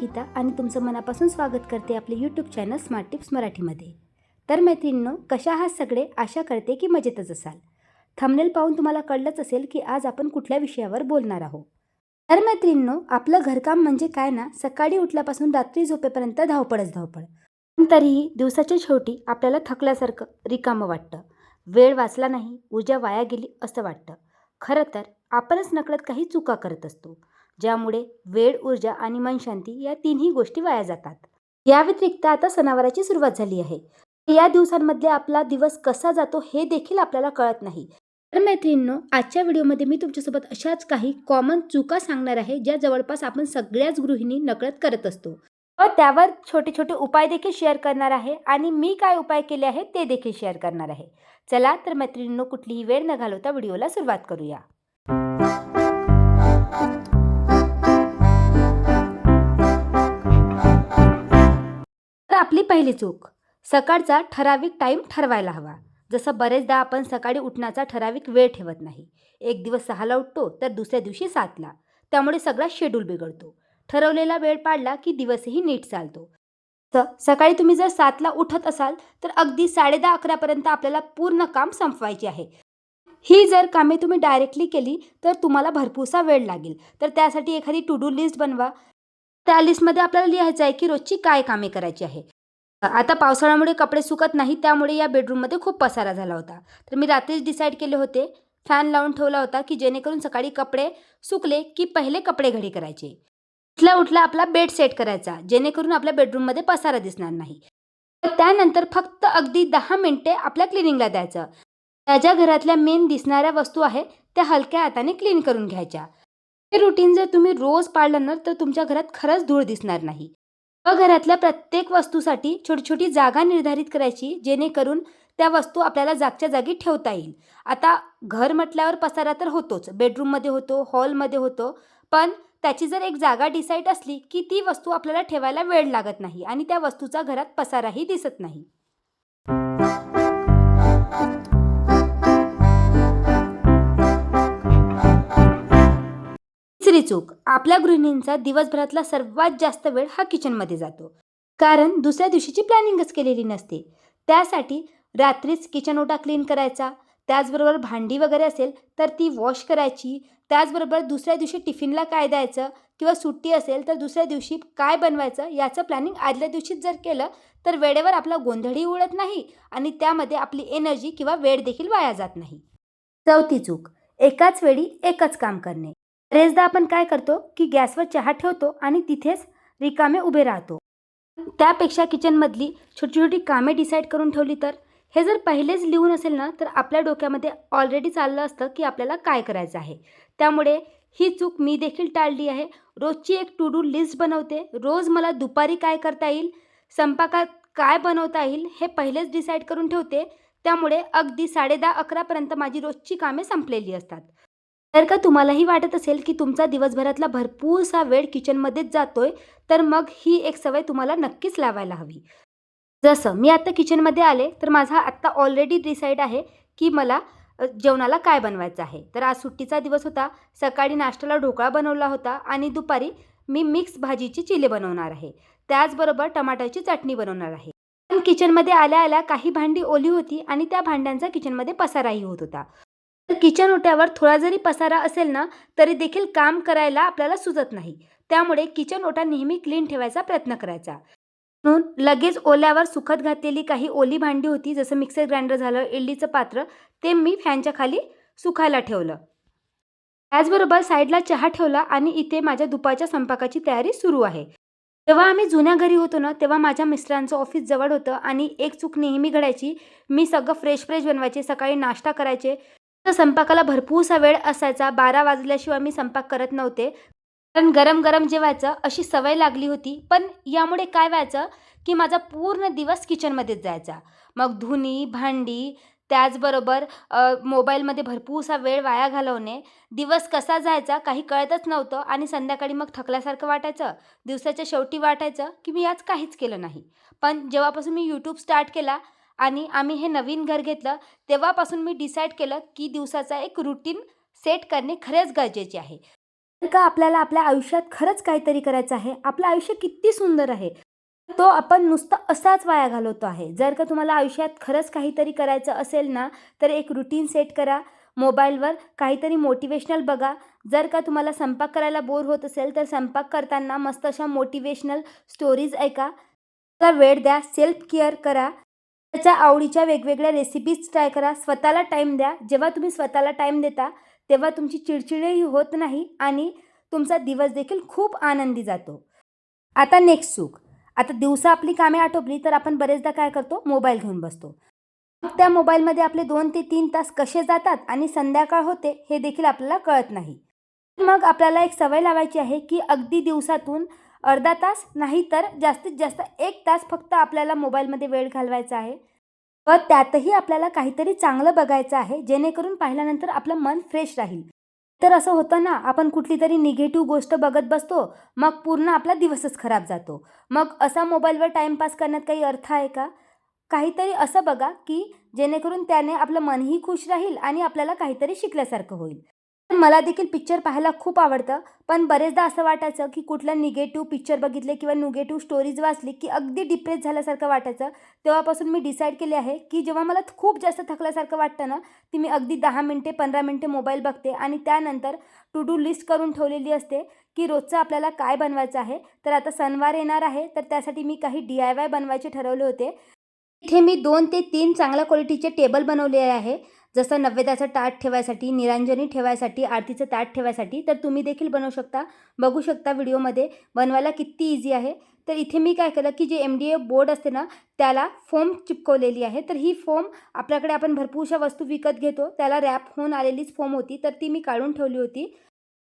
अंकिता आणि तुमचं मनापासून स्वागत करते आपले यूट्यूब चॅनल स्मार्ट टिप्स मराठीमध्ये. तर मैत्रिणींनो कशा आहात सगळे? आशा करते की मजेतच असाल. थंबनेल पाहून तुम्हाला कळलंच असेल की आज आपण कुठल्या विषयावर बोलणार आहोत. तर मैत्रिणींनो आपलं घरकाम म्हणजे काय ना? सकाळी उठल्यापासून रात्री झोपेपर्यंत धावपळच धावपळ. पण तरीही दिवसाच्या शेवटी आपल्याला थकल्यासारखं रिकामं वाटतं. वेळ वाचला नाही ऊर्जा वाया गेली असं वाटतं. खरं तर आपणच नकळत काही चुका करत असतो. ज्यामुळे वेळ ऊर्जा आणि मनशांती या तिन्ही गोष्टी वाया जातात. या व्यतिरिक्त आता सणावाराची सुरुवात झाली आहे. या दिवसांमधले आपला दिवस कसा जातो हे देखील आपल्याला कळत नाही. तर मैत्रिणींनो आजच्या व्हिडिओमध्ये मी तुमच्यासोबत अशाच काही कॉमन चुका सांगणार आहे ज्या जवळपास आपण सगळ्याच गृहिणी नकळत करत असतो. व त्यावर छोटे छोटे उपाय देखील शेअर करणार आहे आणि मी काय उपाय केले आहेत ते देखील शेअर करणार आहे. चला तर मैत्रिणींनो कुठलीही वेळ न घालवता व्हिडिओला सुरुवात करूया. आपली पहिली चूक. सकाळचा ठराविक टाईम ठरवायला हवा. जसं बरेचदा आपण सकाळी उठण्याचा ठराविक वेळ ठेवत नाही. एक दिवस सहाला उठतो तर दुसऱ्या दिवशी सातला. त्यामुळे सगळा शेड्यूल बिघडतो. ठरवलेला वेळ पाडला की दिवसही नीट चालतो. तर सकाळी तुम्ही जर सातला उठत असाल तर अगदी साडेदहा अकरापर्यंत आपल्याला पूर्ण काम संपवायचे आहे. ही जर कामे तुम्ही डायरेक्टली केली तर तुम्हाला भरपूरसा वेळ लागेल. तर त्यासाठी एखादी टू डू लिस्ट बनवा. त्या लिस्टमध्ये आपल्याला लिहायचं आहे की रोजची काय कामे करायची आहे. आता पावसाळ्यामुळे कपडे सुकत नाही त्यामुळे या बेडरूममध्ये खूप पसारा झाला होता. तर मी रात्रीच डिसाईड केले होते फॅन लावून ठेवला होता की जेणेकरून सकाळी कपडे सुकले की पहिले कपडे घडी करायचे. उठल्या उठला आपला बेड सेट करायचा जेणेकरून आपल्या बेडरूममध्ये पसारा दिसणार नाही. तर त्यानंतर फक्त अगदी दहा मिनटे आपल्या क्लिनिंगला द्यायचं. त्याच्या घरातल्या मेन दिसणाऱ्या वस्तू आहे त्या हलक्या हाताने क्लीन करून घ्यायच्या. हे रुटीन जर तुम्ही रोज पाळलं ना तर तुमच्या घरात खरंच धूळ दिसणार नाही. व घरातल्या प्रत्येक वस्तूसाठी छोटी छोटी जागा निर्धारित करायची जेणेकरून त्या वस्तू आपल्याला जागच्या जागी ठेवता येईल. आता घर म्हटल्यावर पसारा तर होतोच. बेडरूममध्ये होतो हॉलमध्ये होतो. पण त्याची जर एक जागा डिसाईड असली की ती वस्तू आपल्याला ठेवायला वेळ लागत नाही आणि त्या वस्तूचा घरात पसाराही दिसत नाही. तिसरी चूक. आपल्या गृहिणींचा दिवसभरातला सर्वात जास्त वेळ हा किचनमध्ये जातो. कारण दुसऱ्या दिवशीची प्लॅनिंगच केलेली नसते. त्यासाठी रात्रीच किचन ओटा क्लीन करायचा. त्याचबरोबर भांडी वगैरे असेल तर ती वॉश करायची. त्याचबरोबर दुसऱ्या दिवशी टिफिनला काय द्यायचं किंवा सुट्टी असेल तर दुसऱ्या दिवशी काय बनवायचं याचं प्लॅनिंग आदल्या दिवशीच जर केलं तर वेळेवर आपला गोंधळही उडत नाही आणि त्यामध्ये आपली एनर्जी किंवा वेळ देखील वाया जात नाही. चौथी चूक. एकाच वेळी एकच काम करणे. बरेचदा आपण काय करतो? की गॅसवर चहा ठेवतो आणि तिथेच रिकामे उभे राहतो. त्यापेक्षा किचनमधली छोटी छोटी कामे डिसाईड करून ठेवली तर? हे जर पहिलेच लिहून असेल ना तर आपल्या डोक्यामध्ये ऑलरेडी चाललं असतं की आपल्याला काय करायचं आहे. त्यामुळे ही चूक मी देखील टाळली आहे. रोजची एक टू डू लिस्ट बनवते. रोज मला दुपारी काय करता येईल? स्वयंपाकात काय बनवता येईल? हे पहिलेच डिसाईड करून ठेवते. त्यामुळे अगदी साडेदहा अकरापर्यंत माझी रोजची कामे संपलेली असतात. जर का तुम्हालाही वाटत असेल की तुमचा दिवसभरातला भरपूरसा वेळ किचनमध्येच जातोय तर मग ही एक सवय तुम्हाला नक्कीच लावायला हवी. जसं मी आत्ता किचनमध्ये आले तर माझा आत्ता ऑलरेडी डिसाईड आहे की मला जेवणाला काय बनवायचं आहे. तर आज सुट्टीचा दिवस होता सकाळी नाश्त्याला ढोकळा बनवला होता आणि दुपारी मी मिक्स भाजीची चिले बनवणार आहे. त्याचबरोबर टमाटरची चटणी बनवणार आहे. पण किचनमध्ये आल्या आल्या काही भांडी ओली होती आणि त्या भांड्यांचा किचनमध्ये पसाराही होत होता. किचन ओट्यावर थोडा जरी पसारा असेल ना तरी देखील काम करायला आपल्याला सुचत नाही. त्यामुळे किचन ओटा नेहमी क्लीन ठेवायचा प्रयत्न करायचा. म्हणून लगेच ओल्यावर सुखत घातलेली काही ओली भांडी होती जसं मिक्सर ग्राइंडर झालं इडलीचं पात्र ते मी फॅनच्या खाली सुकायला ठेवलं. त्याचबरोबर साईडला चहा ठेवला आणि इथे माझ्या दुपारच्या स्वयंपाकाची तयारी सुरू आहे. जेव्हा आम्ही जुन्या घरी होतो ना तेव्हा माझ्या मिस्टरांचं ऑफिस जवळ होतं आणि एक चूक नेहमी घडायची मी सगळं फ्रेश फ्रेश बनवायचे सकाळी नाश्ता करायचे तर स्वयंपाकाला भरपूरसा वेळ असायचा. बारा वाजल्याशिवाय मी स्वयंपाक करत नव्हते. कारण गरम गरम जेवायचं अशी सवय लागली होती. पण यामुळे काय व्हायचं की माझा पूर्ण दिवस किचनमध्येच जायचा. मग धुनी भांडी त्याचबरोबर मोबाईलमध्ये भरपूरसा वेळ वाया घालवणे. दिवस कसा जायचा काही कळतच नव्हतं आणि संध्याकाळी मग थकल्यासारखं वाटायचं. दिवसाच्या शेवटी वाटायचं की मी आज काहीच केलं नाही. पण जेव्हापासून मी यूट्यूब स्टार्ट केला आणि आम्ही हे नवीन घर घेतलं तेव्हापासून मी डिसाईड केलं की दिवसाचा एक रुटीन सेट करणे खरेच गरजेचे आहे. तर का आपल्याला आपल्या आयुष्यात खरंच काहीतरी करायचं आहे? आपलं आयुष्य किती सुंदर आहे? तो आपण नुसतं असाच वाया घालवतो आहे. जर का तुम्हाला आयुष्यात खरंच काहीतरी करायचं असेल ना तर एक रुटीन सेट करा. मोबाईलवर काहीतरी मोटिवेशनल बघा. जर का तुम्हाला स्वयंपाक करायला बोर होत असेल तर स्वयंपाक करताना मस्त अशा मोटिवेशनल स्टोरीज ऐका. तर वेळ द्या. सेल्फ केअर करा. त्याच्या आवडीच्या वेगवेगळ्या रेसिपीज ट्राय करा. स्वतःला टाईम द्या. जेव्हा तुम्ही स्वतःला टाईम देता तेव्हा तुमची चिडचिडही होत नाही आणि तुमचा दिवस देखील खूप आनंदी जातो. आता नेक्स्ट चूक आता दिवसा आपली कामे आटोपली तर आपण बरेचदा काय करतो? मोबाईल घेऊन बसतो. मग त्या मोबाईलमध्ये आपले दोन ते तीन तास कसे जातात आणि संध्याकाळ होते हे देखील आपल्याला कळत नाही. मग आपल्याला एक सवय लावायची आहे की अगदी दिवसातून अर्धा तास नाही तर जास्तीत जास्त एक तास फक्त आपल्याला मोबाईलमध्ये वेळ घालवायचा आहे. व त्यातही आपल्याला काहीतरी चांगलं बघायचं आहे जेणेकरून पाहिल्यानंतर आपलं मन फ्रेश राहील. तर असं होतं ना आपण कुठली तरी निगेटिव्ह गोष्ट बघत बसतो मग पूर्ण आपला दिवसच खराब जातो. मग असा मोबाईलवर टाईमपास करण्यात काही अर्थ आहे का? काहीतरी असं बघा की जेणेकरून त्याने आपलं मनही खुश राहील आणि आपल्याला काहीतरी शिकल्यासारखं होईल. मला देखील पिक्चर पाहायला खूप आवडतं. पण बरेचदा असं वाटायचं की कुठला निगेटिव्ह पिक्चर बघितले किंवा निगेटिव्ह स्टोरीज वाचली की अगदी डिप्रेस झाल्यासारखं वाटायचं. तेव्हापासून मी डिसाईड केले आहे की जेव्हा मला खूप जास्त थकल्यासारखं वाटतं ना ती मी अगदी दहा मिनटे पंधरा मिनटे मोबाईल बघते आणि त्यानंतर टू डू लिस्ट करून ठेवलेली असते की रोजचं आपल्याला काय बनवायचं आहे. तर आता सणवार येणार आहे तर त्यासाठी मी काही डी आय वाय बनवायचे ठरवले होते. इथे मी दोन ते तीन चांगल्या क्वालिटीचे टेबल बनवले आहे. जसं नैवेद्याचं ताट ठेवायसाठी निरांजनी ठेवायसाठी आरतीचं ताट ठेवायसाठी तर तुम्ही देखील बनवू शकता. बघू शकता व्हिडिओमध्ये बनवायला किती इझी आहे. तर इथे मी काय केलं की जे एम डी ए बोर्ड असते ना त्याला फोम चिपकवलेली आहे. तर ही फोम आपल्याकडे आपण भरपूरशा वस्तू विकत घेतो. त्याला रॅप होऊन आलेलीच फोम होती. तर ती मी काढून ठेवली होती.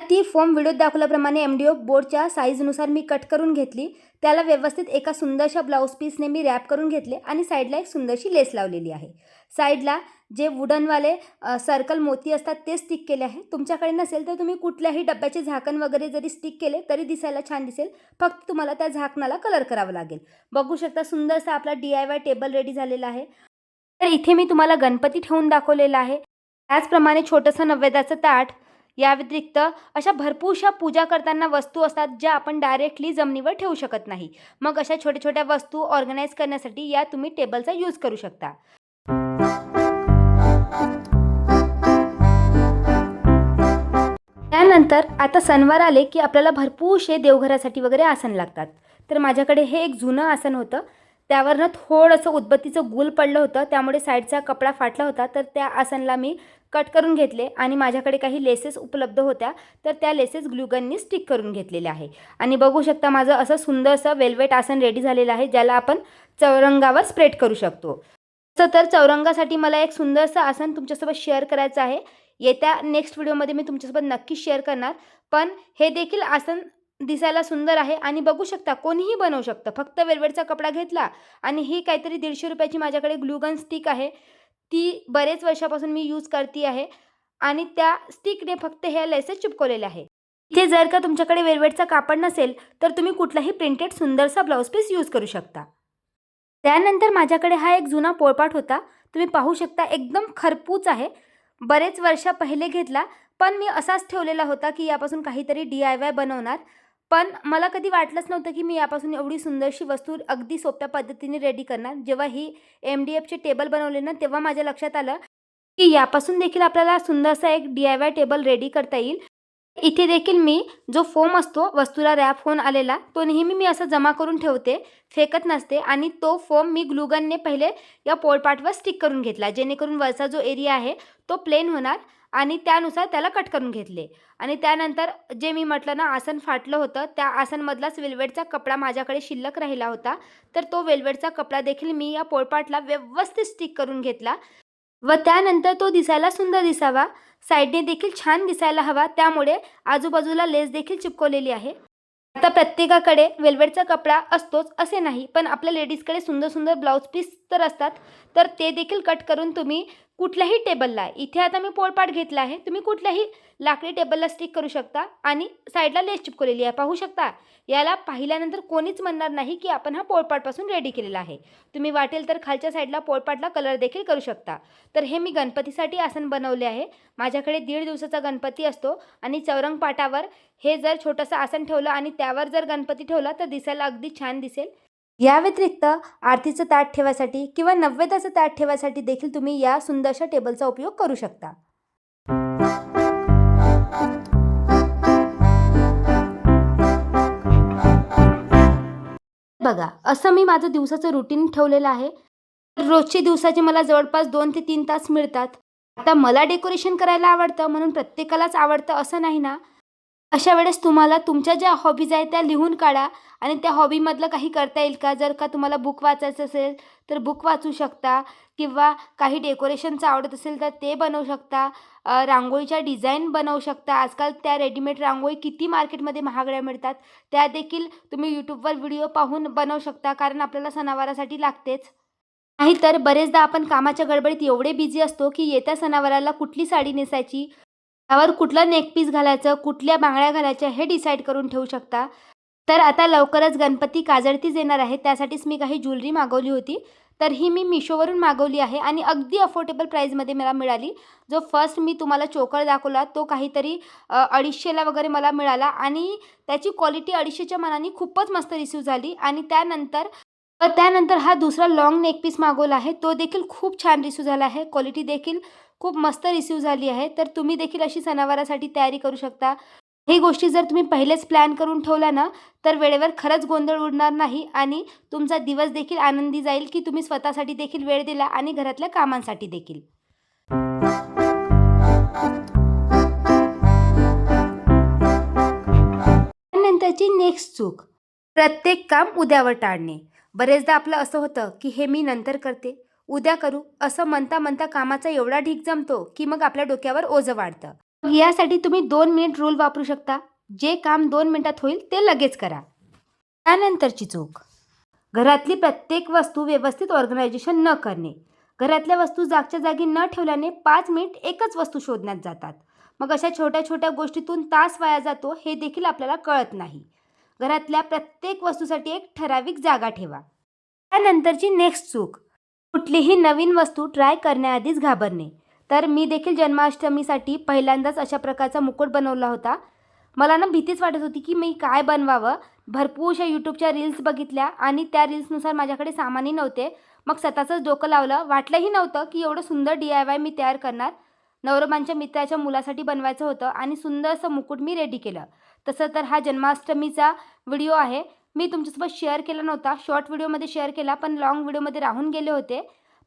ती फॉर्म व्हिडिओत दाखवल्याप्रमाणे एम डी ओ बोर्डच्या साईजनुसार मी कट करून घेतली. त्याला व्यवस्थित एका सुंदरशा ब्लाऊज पीसने मी रॅप करून घेतले आणि साईडला एक सुंदरशी लेस लावलेली आहे. साईडला जे वुडनवाले सर्कल मोती असतात ते स्टिक केले आहे. तुमच्याकडे नसेल तर तुम्ही कुठल्याही डब्याचे झाकण वगैरे जरी स्टिक केले तरी दिसायला छान दिसेल. फक्त तुम्हाला त्या झाकणाला कलर करावा लागेल. बघू शकता सुंदरसा आपला D I Y table ready झालेला आहे. तर इथे मी तुम्हाला गणपती ठेवून दाखवलेला आहे. त्याचप्रमाणे छोटंसं नव्वेदाचं ताट या व्यतिरिक्त अशा भरपूरशा पूजा करताना वस्तू असतात ज्या आपण डायरेक्टली जमिनीवर ठेवू शकत नाही. मग अशा छोट्या छोट्या वस्तू ऑर्गनाईज करण्यासाठी या तुम्ही टेबलचा यूज करू शकता. त्यानंतर आता सणवार आले की आपल्याला भरपूरशे देवघरासाठी वगैरे आसन लागतात. तर माझ्याकडे हे एक जुनं आसन होतं. त्यावरनं थोडंसं उदबत्तीचं गुल पडलं होतं. त्यामुळे साईडचा कपडा फाटला होता. तर त्या आसनला मी कट करून घेतले आणि माझ्याकडे काही लेसेस उपलब्ध होत्या तर त्या लेसेस ग्लुगननी स्टिक करून घेतलेल्या आहे. आणि बघू शकता माझं असं सुंदरसं वेल्वेट आसन रेडी झालेलं आहे ज्याला आपण चौरंगावर स्प्रेड करू शकतो. तसं तर चौरंगासाठी मला एक सुंदरसं आसन तुमच्यासोबत शेअर करायचं आहे. येत्या नेक्स्ट व्हिडिओमध्ये मी तुमच्यासोबत नक्की शेअर करणार. पण हे देखील आसन दिसायला सुंदर आहे आणि बघू शकता कोणीही बनवू शकतं. फक्त वेलवेटचा कपडा घेतला आणि ही काहीतरी दीडशे रुपयाची माझ्याकडे ग्लुगन स्टिक आहे. ती बरेच वर्षापासून मी यूज करते आहे आणि त्या स्टिकने फक्त हे लेसेस चिपकवलेले आहे. इथे जर का तुमच्याकडे वेलवेटचा कापड नसेल तर तुम्ही कुठलाही प्रिंटेड सुंदरसा ब्लाऊज पीस यूज करू शकता. त्यानंतर माझ्याकडे हा एक जुना पोळपाट होता. तुम्ही पाहू शकता एकदम खरपूच आहे. बरेच वर्षा पहिले घेतला पण मी असाच ठेवलेला होता की यापासून काहीतरी डी आय वाय बनवणार. पण मला कधी वाटलंच नव्हतं की मी यापासून एवढी सुंदरशी वस्तू अगदी सोप्या पद्धतीने रेडी करणार. जेव्हा ही एम डी एफचे टेबल बनवले ना तेव्हा माझ्या लक्षात आलं की यापासून देखील आपल्याला सुंदरसा एक D I Y table ready करता येईल. इथे देखील मी जो फोम असतो वस्तूला रॅप होऊन आलेला तो नेहमी मी असं जमा करून ठेवते फेकत नसते आणि तो फोम मी ग्लुगनने पहिले या पोळपाटवर स्टिक करून घेतला जेणेकरून वरचा जो एरिया आहे तो प्लेन होणार. आणि त्यानुसार त्याला कट करून घेतले. आणि त्यानंतर जे मी म्हटलं ना आसन फाटलं होतं त्या आसनमधलाच वेल्वेटचा कपडा माझ्याकडे शिल्लक राहिला होता. तर तो वेल्वेटचा कपडा देखील मी या पोळपाटला व्यवस्थित स्टिक करून घेतला. व त्यानंतर तो दिसायला सुंदर दिसावा. साईडने देखील छान दिसायला हवा. त्यामुळे आजूबाजूला लेस देखील चिपकवलेली आहे. आता प्रत्येकाकडे वेल्वेटचा कपडा असतोच असे नाही. पण आपल्या लेडीजकडे सुंदर सुंदर ब्लाऊज पीस तर असतात. तर ते देखील कट करून तुम्ही कुठल्याही टेबलला इथे आता मी पोळपाट घेतला आहे तुम्ही कुठल्याही लाकडी टेबलला स्टिक करू शकता आणि साईडला लेस चिपकवलेली आहे. पाहू शकता याला पाहिल्यानंतर कोणीच म्हणणार नाही की आपण हा पोळपाटपासून रेडी केलेला आहे. तुम्ही वाटेल तर खालच्या साईडला पोळपाटला कलर देखील करू शकता. तर हे मी गणपतीसाठी आसन बनवले आहे. माझ्याकडे दीड दिवसाचा गणपती असतो आणि चौरंग पाटावर हे जर छोटंसं आसन ठेवलं आणि त्यावर जर गणपती ठेवला तर दिसायला अगदी छान दिसेल. या व्यतिरिक्त आरतीचं ताट ठेवायसाठी किंवा नैवेद्याचं ताट ठेवायसाठी देखील तुम्ही या सुंदरशा टेबलचा उपयोग करू शकता. बघा असं मी माझं दिवसाचं रुटीन ठेवलेलं आहे. रोजचे दिवसाचे मला जवळपास दोन ते तीन तास मिळतात. आता मला डेकोरेशन करायला आवडतं म्हणून प्रत्येकालाच आवडतं असं नाही ना? अशा वेळेस तुम्हाला तुमच्या ज्या हॉबीज आहेत त्या लिहून काढा आणि त्या हॉबीमधलं काही करता येईल का? जर का तुम्हाला बुक वाचायचं असेल तर बुक वाचू शकता किंवा काही डेकोरेशनचं आवडत असेल तर ते बनवू शकता. रांगोळीच्या डिझाईन बनवू शकता. आजकाल त्या रेडीमेड रांगोळी किती मार्केटमध्ये महागड्या मिळतात त्या देखील तुम्ही यूट्यूबवर व्हिडिओ पाहून बनवू शकता कारण आपल्याला सणावारासाठी लागतेच. नाहीतर बरेचदा आपण कामाच्या गडबडीत एवढे बिझी असतो की येत्या सणावाराला कुठली साडी नेसायची? त्यावर कुठलं नेकपीस घालायचं कुठल्या बांगड्या घालायच्या हे डिसाईड करून ठेवू शकता. तर आता लवकरच गणपती काजळतीच येणार आहे. त्यासाठीच मी काही ज्वेलरी मागवली होती. तर ही मी मिशोवरून मागवली आहे आणि अगदी अफोर्डेबल प्राईजमध्ये मला मिळाली. जो फर्स्ट मी तुम्हाला चोकर दाखवला तो काहीतरी अडीचशेला वगैरे मला मिळाला आणि त्याची क्वालिटी अडीचशेच्या मनाने खूपच मस्त रिसीव झाली आणि त्यानंतर त्यानंतर हा दुसरा लॉंग नेकपीस मागवला आहे. तो देखील खूप छान रिसीव झाला आहे. क्वालिटी देखील खूप मस्त रिसीव झाली आहे. तर तुम्ही देखील अशी सणावारासाठी तयारी करू शकता. ही गोष्टी जर तुम्ही पहिलेच प्लॅन करून ठेवला ना तर वेळेवर खरंच गोंधळ उडणार नाही आणि तुमचा दिवस देखील आनंदी जाईल की तुम्ही स्वतःसाठी देखील वेळ दिला आणि घरातल्या कामांसाठी देखील. त्यानंतरची नेक्स्ट चूक. प्रत्येक काम उद्यावर टाळणे. बरेचदा आपलं असं होतं की हे मी नंतर करते. उद्या करू असं म्हणता म्हणता कामाचा एवढा ढीक जमतो की मग आपल्या डोक्यावर ओझं वाढतं. यासाठी तुम्ही दोन मिनिट रूल वापरू शकता. जे काम दोन मिनिटात होईल ते लगेच करा. त्यानंतरची चूक. घरातली प्रत्येक वस्तू व्यवस्थित ऑर्गनायझेशन न करणे. घरातल्या वस्तू जागच्या जागी न ठेवल्याने पाच मिनिट एकच वस्तू शोधण्यात जातात. मग अशा छोट्या छोट्या गोष्टीतून तास वाया जातो हे देखील आपल्याला कळत नाही. घरातल्या प्रत्येक वस्तूसाठी एक ठराविक जागा ठेवा. त्यानंतरची नेक्स्ट चूक. कुठलीही नवीन वस्तू ट्राय करण्याआधीच घाबरणे. तर मी देखील जन्माष्टमीसाठी पहिल्यांदाच अशा प्रकारचा मुकुट बनवला होता. मला ना भीतीच वाटत होती की मी काय बनवावं? भरपूरशा यूट्यूबच्या रील्स बघितल्या आणि त्या रील्सनुसार माझ्याकडे सामानही नव्हते. मग स्वतःचंच डोकं लावलं. वाटलंही नव्हतं की एवढं सुंदर डी आय वाय मी तयार करणार. नवरमांच्या मित्राच्या मुलासाठी बनवायचं होतं आणि सुंदरसं मुकुट मी रेडी केलं. तसं तर हा जन्माष्टमीचा व्हिडिओ आहे. मी तुमच्यासोबत शेअर केला नव्हता. शॉर्ट व्हिडिओमध्ये शेअर केला पण लाँग व्हिडिओमध्ये राहून गेले होते.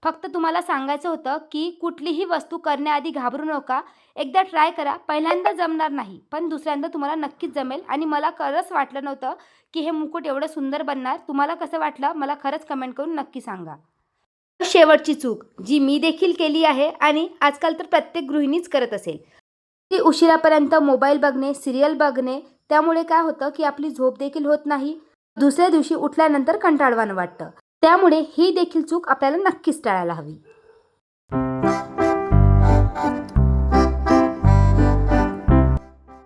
फक्त तुम्हाला सांगायचं होतं की कुठलीही वस्तू करण्याआधी घाबरू नका. एकदा ट्राय करा. पहिल्यांदा जमणार नाही पण दुसऱ्यांदा तुम्हाला नक्कीच जमेल. आणि मला खरंच वाटलं नव्हतं की हे मुकुट एवढं सुंदर बनणार. तुम्हाला कसं वाटलं? मला खरंच कमेंट करून नक्की सांगा. शेवटची चूक जी मी देखील केली आहे आणि आजकाल तर प्रत्येक गृहिणीच करत असेल. ती उशिरापर्यंत मोबाईल बघणे सिरियल बघणे त्यामुळे काय होतं की आपली झोप देखील होत नाही. दुसऱ्या दिवशी उठल्यानंतर कंटाळवाणं वाटतं. त्यामुळे ही देखील चूक आपल्याला नक्कीच टाळायला हवी.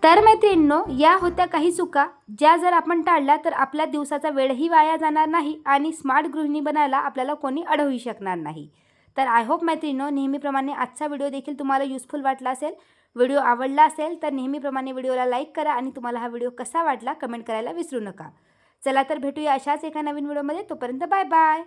तर मैत्रिणींनो या होत्या काही चुका ज्या जर आपण टाळल्या तर आपल्या दिवसाचा वेळही वाया जाणार नाही आणि स्मार्ट गृहिणी बनायला आपल्याला कोणी अडवू शकणार नाही. तर आय होप मैत्रिणींनो नेहमीप्रमाणे आजचा व्हिडिओ देखील तुम्हाला युजफुल वाटला असेल. व्हिडिओ आवडला असेल तर नेहमीप्रमाणे व्हिडिओला लाईक करा आणि तुम्हाला हा व्हिडिओ कसा वाटला कमेंट करायला विसरू नका. चला तर भेटूया अशाच एका नवीन व्हिडिओमध्ये. तोपर्यंत बाय बाय.